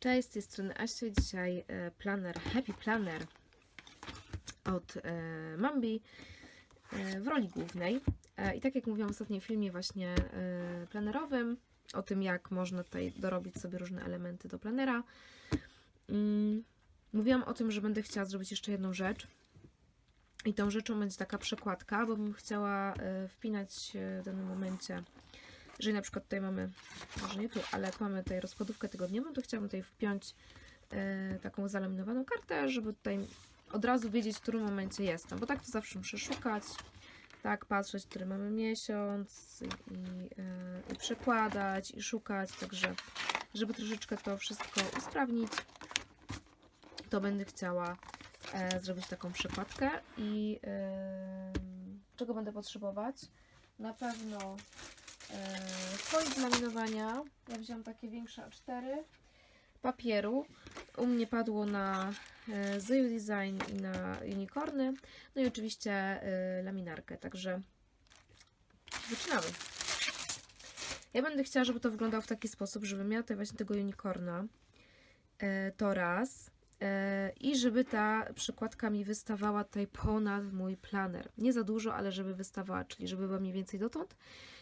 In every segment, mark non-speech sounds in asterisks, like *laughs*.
Cześć, z tej strony Asia. Dzisiaj e, planer, Happy Planner od e, Mambi e, w roli głównej. I tak jak mówiłam w ostatnim filmie właśnie planerowym, o tym jak można tutaj dorobić sobie różne elementy do planera, mm, mówiłam o tym, że będę chciała zrobić jeszcze jedną rzecz. I tą rzeczą będzie taka przekładka, bo bym chciała wpinać w danym momencie jeżeli na przykład tutaj mamy, może nie tu, ale jak mamy tutaj rozkładówkę tygodniową, to chciałabym tutaj wpiąć e, taką zalaminowaną kartę, żeby tutaj od razu wiedzieć, w którym momencie jestem, bo tak to zawsze muszę szukać, tak, patrzeć, który mamy miesiąc i, i, e, przekładać i szukać, także żeby troszeczkę to wszystko usprawnić, to będę chciała e, zrobić taką przekładkę i e, czego będę potrzebować? Na pewno folii do laminowania. Ja wziąłam takie większe A4 papieru. U mnie padło na e, Zoe Design i na unicorny. No i oczywiście e, laminarkę, także zaczynamy. Ja będę chciała, żeby to wyglądało w taki sposób, żeby miała tutaj właśnie tego unicorna. E, to raz. E, I żeby ta przykładka mi wystawała tutaj ponad mój planer. Nie za dużo, ale żeby wystawała, czyli żeby była mniej więcej dotąd.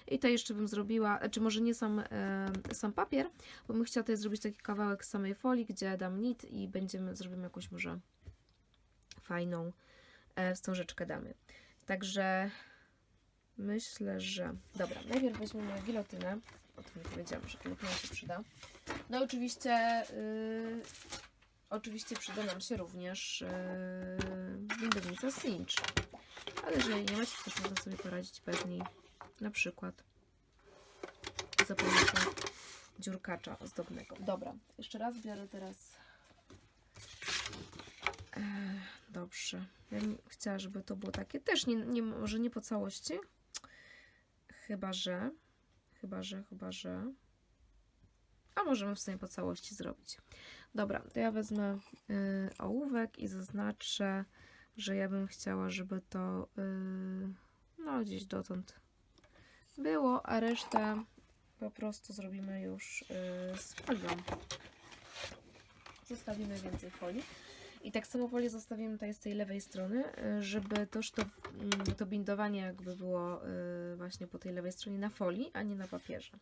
I to jeszcze bym zrobiła, znaczy może nie sam, e, sam papier, bo bym chciała tutaj zrobić taki kawałek samej folii, gdzie dam nit i będziemy, zrobimy jakąś może fajną e, wstążeczkę damy. Także myślę, że... Dobra, najpierw weźmiemy gilotynę. O tym nie powiedziałam, że gilotyna się przyda. No oczywiście... Yy, Oczywiście przyda nam się również yy, windownica cinch. Ale jeżeli nie macie, to można sobie poradzić bez niej. Na przykład za pomocą dziurkacza ozdobnego. Dobra, jeszcze raz biorę teraz. E, dobrze. Ja bym chciała, żeby to było takie też, nie, nie, może nie po całości. Chyba, że. Chyba, że, chyba, że. A możemy w sumie po całości zrobić. Dobra, to ja wezmę y, ołówek i zaznaczę, że ja bym chciała, żeby to y, no gdzieś dotąd było, a resztę po prostu zrobimy już y, z folią. Zostawimy więcej folii. I tak samo folię zostawimy tutaj z tej lewej strony, y, żeby też to, mm, to bindowanie jakby było y, właśnie po tej lewej stronie na folii, a nie na papierze.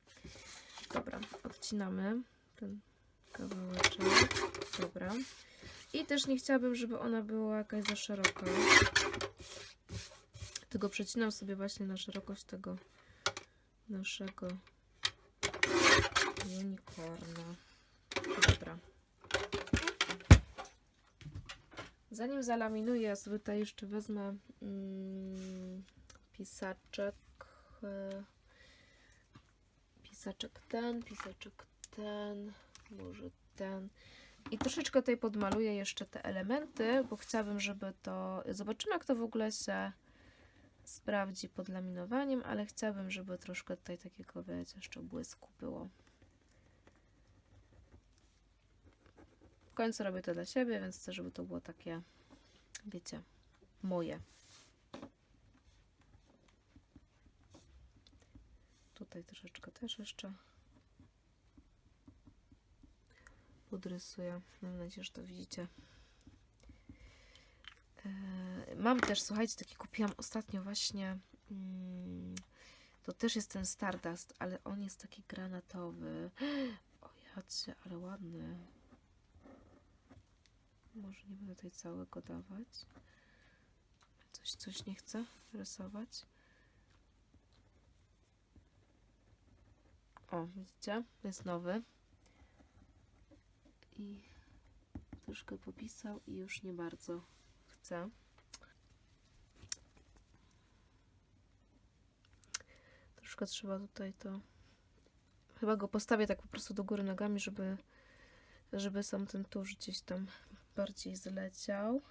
Dobra, odcinamy ten kawałeczek. Dobra. I też nie chciałabym, żeby ona była jakaś za szeroka. Tylko przecinam sobie właśnie na szerokość tego naszego unicorna. Dobra. Zanim zalaminuję, ja sobie tutaj jeszcze wezmę mm, pisaczek. e, Pisaczek ten, pisaczek ten, może ten. I troszeczkę tutaj podmaluję jeszcze te elementy, bo chciałabym, żeby to... Zobaczymy, jak to w ogóle się sprawdzi pod laminowaniem, ale chciałabym, żeby troszkę tutaj takiego, wiecie, jeszcze błysku było. W końcu robię to dla siebie, więc chcę, żeby to było takie, wiecie, moje. Tutaj troszeczkę też jeszcze podrysuję. Mam nadzieję, że to widzicie. Eee, Mam też, słuchajcie, taki kupiłam ostatnio właśnie. mm, To też jest ten Stardust, ale on jest taki granatowy. O jacie, ale ładny. Może nie będę tutaj całego dawać. Coś, coś nie chcę rysować. O, widzicie? Jest nowy. I troszkę popisał i już nie bardzo chcę. Troszkę trzeba tutaj to... Chyba go postawię tak po prostu do góry nogami, żeby, żeby sam ten tusz gdzieś tam bardziej zleciał.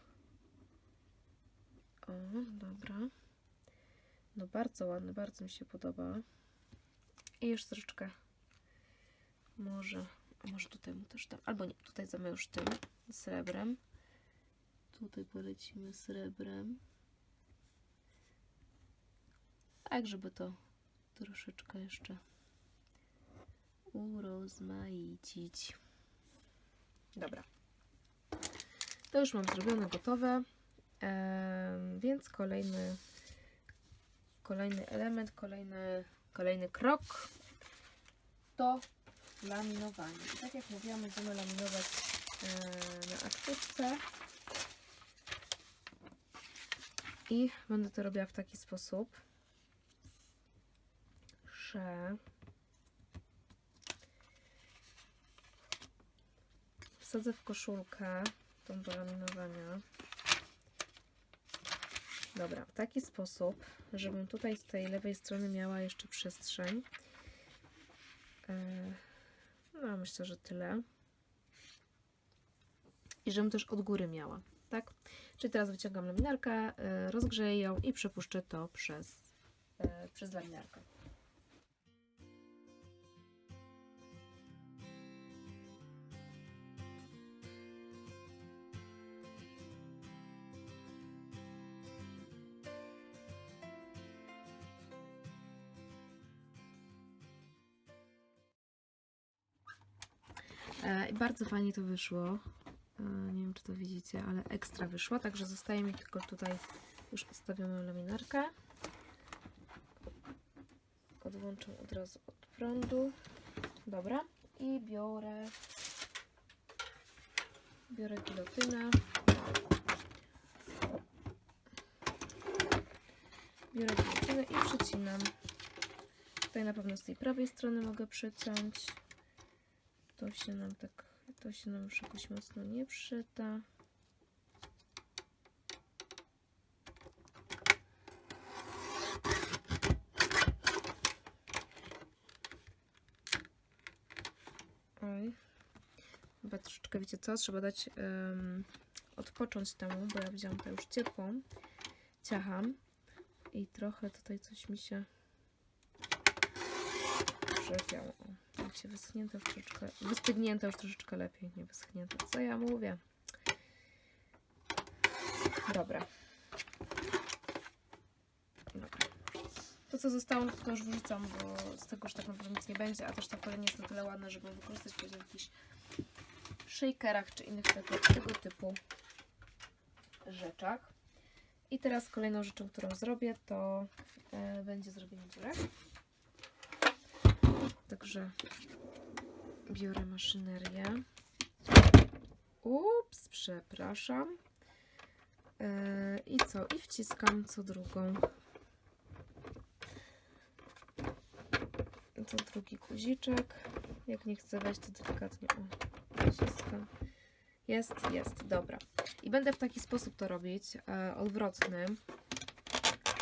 O, dobra. No bardzo ładny, bardzo mi się podoba. I już troszeczkę może, może tutaj mu też dam, albo nie, tutaj damy już tym srebrem. Tutaj polecimy srebrem. Tak, żeby to troszeczkę jeszcze urozmaicić. Dobra. To już mam zrobione, gotowe. Więc kolejny, kolejny element, kolejny, kolejny krok to laminowanie. I tak jak mówiłam, będziemy laminować e, na aktywce. I będę to robiła w taki sposób, że wsadzę w koszulkę tą do laminowania. Dobra, w taki sposób, żebym tutaj z tej lewej strony miała jeszcze przestrzeń. E, No, myślę, że tyle. I żebym też od góry miała, tak? Czyli teraz wyciągam laminarkę, e, rozgrzeję ją i przepuszczę to przez, e, przez laminarkę. E, bardzo fajnie to wyszło. E, Nie wiem, czy to widzicie, ale ekstra wyszło. Także zostaje mi tylko tutaj już odstawioną laminarkę. Odłączam od razu od prądu. Dobra. I biorę biorę gilotynę. Biorę gilotynę i przycinam. Tutaj na pewno z tej prawej strony mogę przeciąć. To się nam tak, to się nam już jakoś mocno nie przyda. Oj. Chyba troszeczkę, wiecie co, trzeba dać em, odpocząć temu, bo ja wziąłam to już ciepłą. Ciacham. I trochę tutaj coś mi się przewiało. Wiecie, wyschnięte już troszeczkę, wystygnięte już troszeczkę lepiej, nie wyschnięte. Co ja mówię? Dobra. Dobra. To co zostało, to już wrzucam, bo z tego już tak naprawdę nic nie będzie, a też ta folia nie jest na tyle ładna, żeby wykorzystać w jakichś shakerach czy innych tego, tego typu rzeczach. I teraz kolejną rzeczą, którą zrobię, to e, będzie zrobienie dziurek. Także biorę maszynerię. Ups, przepraszam. E, I co? I wciskam co drugą. Co drugi guziczek. Jak nie chcę wejść, to delikatnie o, wciskam. Jest, jest, dobra. I będę w taki sposób to robić, e, odwrotny.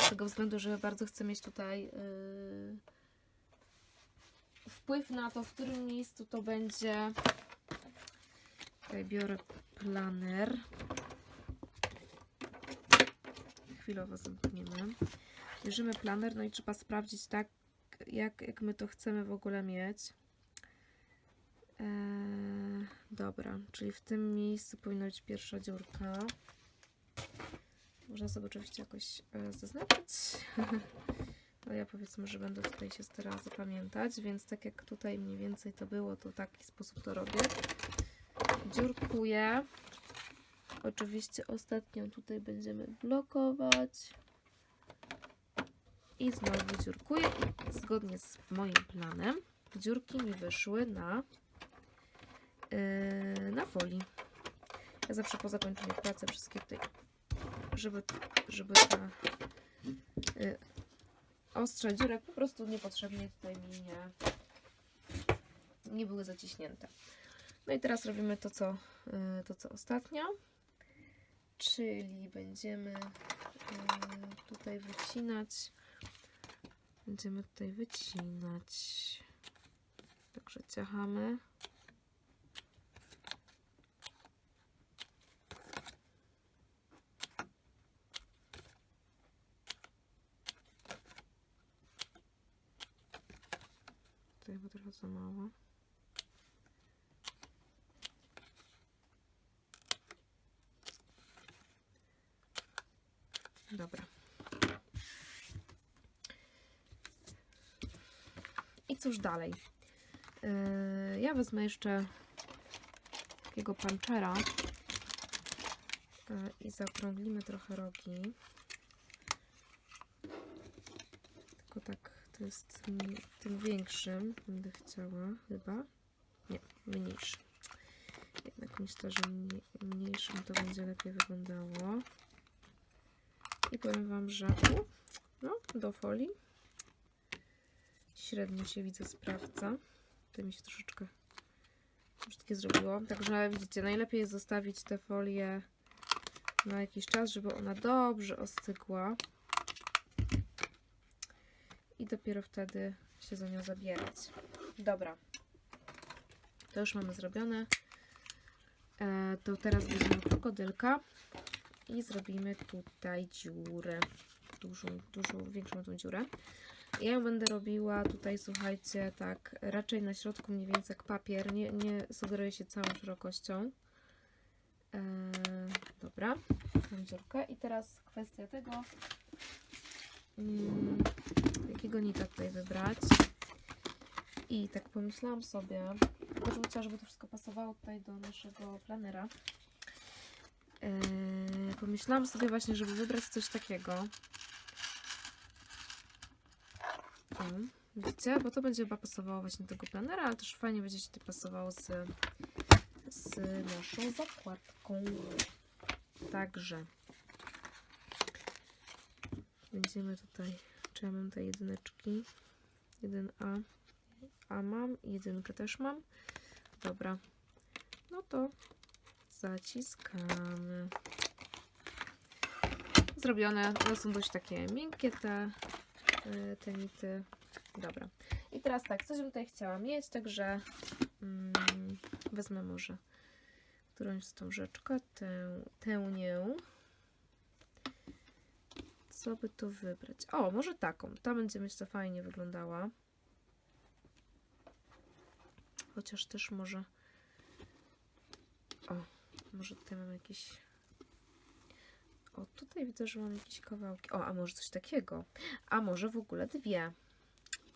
Z tego względu, że bardzo chcę mieć tutaj yy, wpływ na to, w którym miejscu to będzie. Tutaj biorę planer. Chwilowo zamkniemy. Bierzemy planer, no i trzeba sprawdzić tak, jak, jak my to chcemy w ogóle mieć. Eee, dobra, czyli w tym miejscu powinna być pierwsza dziurka. Można sobie oczywiście jakoś e, zaznaczyć. *laughs* No ja powiedzmy, że będę tutaj się starała zapamiętać, więc tak jak tutaj mniej więcej to było, to taki sposób to robię. Dziurkuję. Oczywiście ostatnią tutaj będziemy blokować. I znowu dziurkuję. I zgodnie z moim planem dziurki mi wyszły na, yy, na folii. Ja zawsze po zakończeniu pracy wszystkie tutaj, żeby, żeby ta yy, ostrza dziurek po prostu niepotrzebnie tutaj mi nie, nie były zaciśnięte. No i teraz robimy to co, yy, to, co ostatnio. Czyli będziemy yy, tutaj wycinać. Będziemy tutaj wycinać. Także ciachamy. Tutaj chyba trochę za mało. Dobra. I cóż dalej? Yy, ja wezmę jeszcze takiego panczera e, i zaokrąglimy trochę rogi. Tylko tak, to jest tym, większym będę chciała chyba. Nie, mniejszy. Jednak myślę, że mniej, mniejszym to będzie lepiej wyglądało. I powiem Wam, że u, no, do folii średnio się widzę sprawdza. To mi się troszeczkę brzydkie zrobiło. Także widzicie, najlepiej jest zostawić tę folię na jakiś czas, żeby ona dobrze ostygła. I dopiero wtedy się za nią zabierać. Dobra. To już mamy zrobione. E, to teraz weźmiemy krokodylka i zrobimy tutaj dziurę. Dużą, dużą, większą tą dziurę. Ja ją będę robiła tutaj, słuchajcie, tak raczej na środku mniej więcej jak papier. Nie, nie sugeruję się całą szerokością. E, dobra, mam dziurkę. I teraz kwestia tego, mm, jakiego nita tutaj wybrać. I tak pomyślałam sobie, może chciała, żeby to wszystko pasowało tutaj do naszego planera. Eee, pomyślałam sobie właśnie, żeby wybrać coś takiego. O, widzicie? Bo to będzie chyba pasowało właśnie do tego planera, ale też fajnie będzie się to pasowało z, z naszą zakładką. Także będziemy tutaj, czy ja mam te jedyneczki? 1A. A mam, jedynkę też mam. Dobra. No to zaciskamy. Zrobione. One są dość takie miękkie te, y, te nity. Dobra. I teraz tak, coś bym tutaj chciała mieć, także mm, wezmę może którąś wstążeczkę, tę, tę nie. Co by tu wybrać? O, może taką. Ta będzie myślę fajnie wyglądała. Chociaż też może... O, może tutaj mam jakiś... O, tutaj widzę, że mam jakieś kawałki. O, a może coś takiego. A może w ogóle dwie.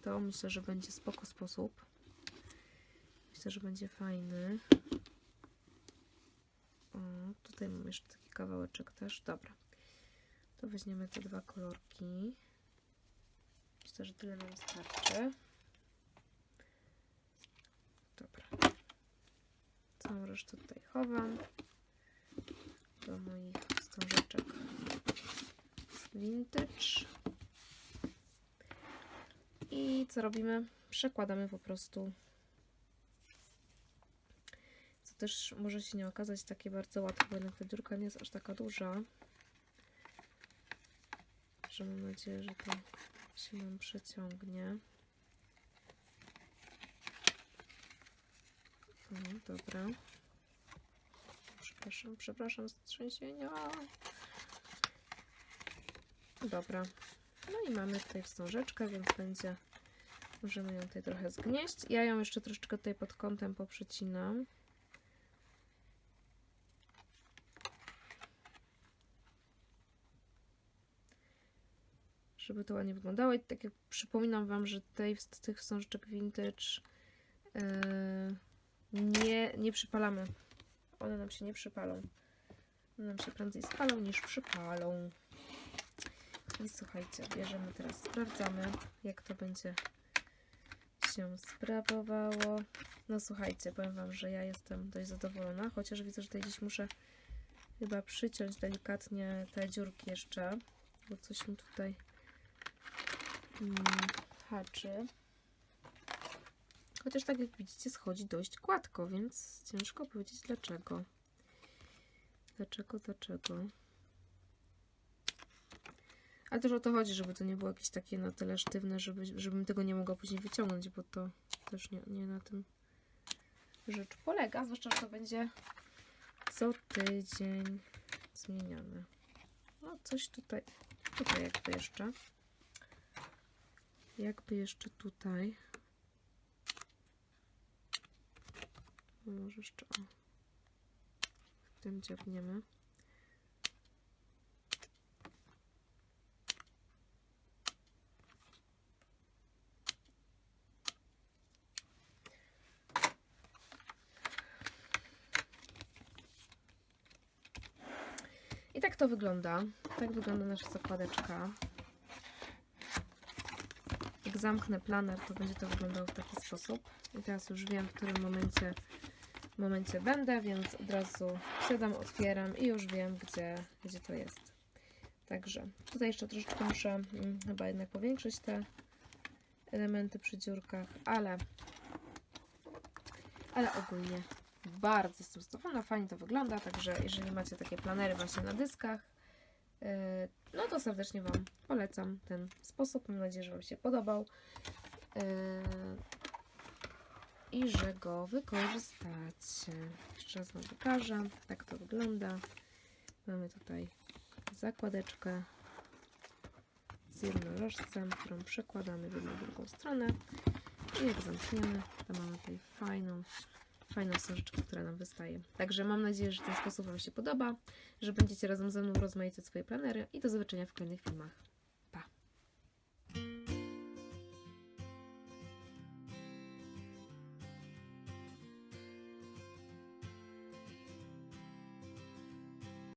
To myślę, że będzie spoko sposób. Myślę, że będzie fajny. O, tutaj mam jeszcze taki kawałeczek też. Dobra. To weźmiemy te dwa kolorki. Myślę, że tyle nam starczy. Dobra. Całą resztę tutaj chowam do moich wstążeczek vintage. I co robimy? Przekładamy po prostu. Co też może się nie okazać takie bardzo łatwe, bo jednak ta dziurka nie jest aż taka duża. Że mam nadzieję, że to się nam przeciągnie. O, dobra. Przepraszam, przepraszam z trzęsienia. Dobra. No i mamy tutaj wstążeczkę, więc będzie... Możemy ją tutaj trochę zgnieść. Ja ją jeszcze troszeczkę tutaj pod kątem poprzecinam. Żeby to ładnie wyglądało. I tak jak przypominam Wam, że tej, z tych wstążeczek vintage yy, nie, nie przypalamy. One nam się nie przypalą. One nam się prędzej spalą niż przypalą. I słuchajcie, bierzemy teraz, sprawdzamy, jak to będzie się sprawowało. No słuchajcie, powiem Wam, że ja jestem dość zadowolona, chociaż widzę, że tutaj gdzieś muszę chyba przyciąć delikatnie te dziurki jeszcze, bo coś mi tutaj haczy. Chociaż tak jak widzicie schodzi dość gładko, więc ciężko powiedzieć dlaczego. Dlaczego, dlaczego? Ale też o to chodzi, żeby to nie było jakieś takie na tyle sztywne, żeby, żebym tego nie mogła później wyciągnąć, bo to też nie, nie na tym rzecz polega. Zwłaszcza, że to będzie co tydzień zmieniane. No coś tutaj, tutaj jakby jeszcze jakby jeszcze tutaj no może jeszcze o tym dziabniemy I tak to wygląda. Tak wygląda nasza zakładeczka. Zamknę planer, to będzie to wyglądało w taki sposób. I teraz już wiem, w którym momencie, momencie będę, więc od razu siadam, otwieram i już wiem, gdzie, gdzie to jest. Także tutaj jeszcze troszeczkę muszę mm, chyba jednak powiększyć te elementy przy dziurkach, ale, ale ogólnie bardzo jestem zadowolona, fajnie to wygląda, także jeżeli macie takie planery właśnie na dyskach, no to serdecznie Wam polecam ten sposób. Mam nadzieję, że Wam się podobał yy, i że go wykorzystacie. Jeszcze raz Wam pokażę, tak to wygląda. Mamy tutaj zakładeczkę z jednorożcem, którą przekładamy w jedną drugą stronę i jak zamkniemy, to mamy tutaj fajną fajną wstążeczkę, która nam wystaje. Także mam nadzieję, że ten sposób Wam się podoba, że będziecie razem ze mną rozmaicać swoje planery i do zobaczenia w kolejnych filmach.